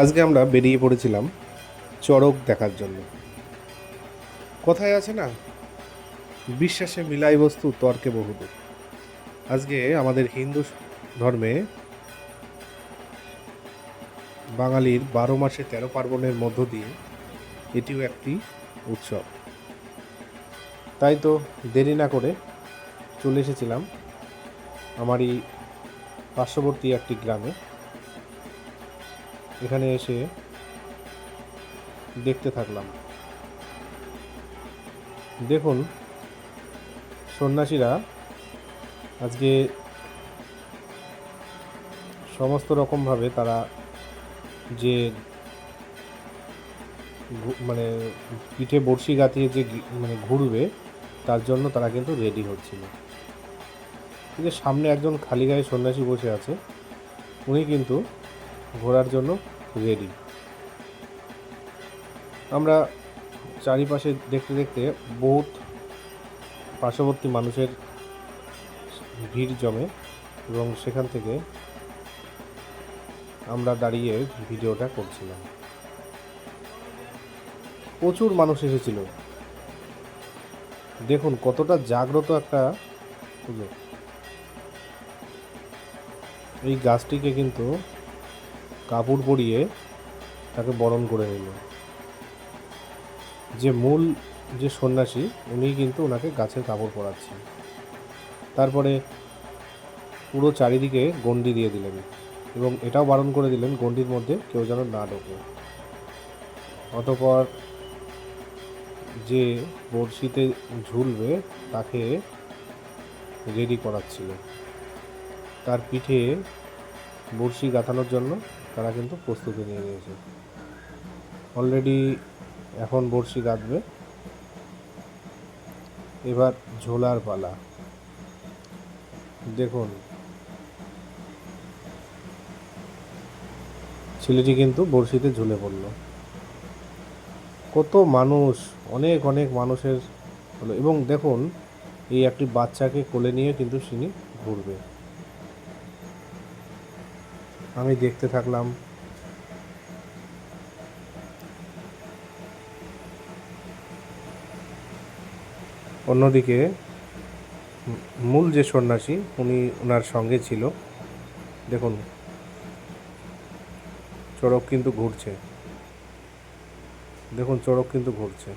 আজকে আমরা বেরিয়ে পড়েছিলাম চড়ক দেখার জন্য। কথায় আছে না, বিশ্বাসে মিলাই বস্তু, তর্কে বহুদূর। আজকে আমাদের হিন্দু ধর্মে বাঙালির বারো মাসে তেরো পার্বণের মধ্য দিয়ে এটিও একটি উৎসব। তাই তো দেরি না করে চলে এসেছিলাম আমারই পার্শ্ববর্তী একটি গ্রামে। এখানে এসে দেখতে থাকলাম। দেখুন, সন্ন্যাসীরা আজকে সমস্ত রকমভাবে তারা যে মানে পিঠে বড়শি গাঁথিয়ে যে মানে ঘুরবে, তার জন্য তারা কিন্তু রেডি হচ্ছিল। কিন্তু সামনে একজন খালি গায়ে সন্ন্যাসী বসে আছে, উনি কিন্তু ঘোরার জন্য রেডি আমরা চারিপাশে দেখতে দেখতে বহুত পার্শ্ববর্তী মানুষের ভিড় জমে এবং সেখান থেকে আমরা দাঁড়িয়ে ভিডিওটা করছিলাম। প্রচুর মানুষ এসেছিল। দেখুন কতটা জাগ্রত একটা পুজো এই গাছটিকে কিন্তু কাপড় পরিয়ে তাকে বরণ করে নিল। যে মূল যে সন্ন্যাসী উনি কিন্তু ওনাকে গাছের কাপড় পরাচ্ছেন। তারপরে পুরো চারিদিকে গণ্ডি দিয়ে দিলেন এবং এটাও বারণ করে দিলেন গণ্ডির মধ্যে কেউ যেন না ঢোকে। অতপর যে বড়শিতে ঝুলবে, তাকে রেডি করাচ্ছিল। তার পিঠে বড়শি গাঁথানোর জন্য তারা কিন্তু প্রস্তুতি নিয়ে নিয়েছে। অলরেডি এখন বড়শি গাঁথবে। এবার ঝোলার পালা। দেখুন। ছেলেটি কিন্তু বড়শিতে ঝুলে পড়ল। কত মানুষ, অনেক অনেক মানুষের হলো। এবং দেখুন, এই একটি বাচ্চাকে কোলে নিয়ে কিন্তু তিনি ঘুরবে। আমি দেখতে থাকলাম। অন্যদিকে মূল যে সন্ন্যাসী, উনি ওনার সঙ্গে ছিল। দেখুন, চড়ক কিন্তু ঘুরছে। দেখুন, চড়ক কিন্তু ঘুরছে।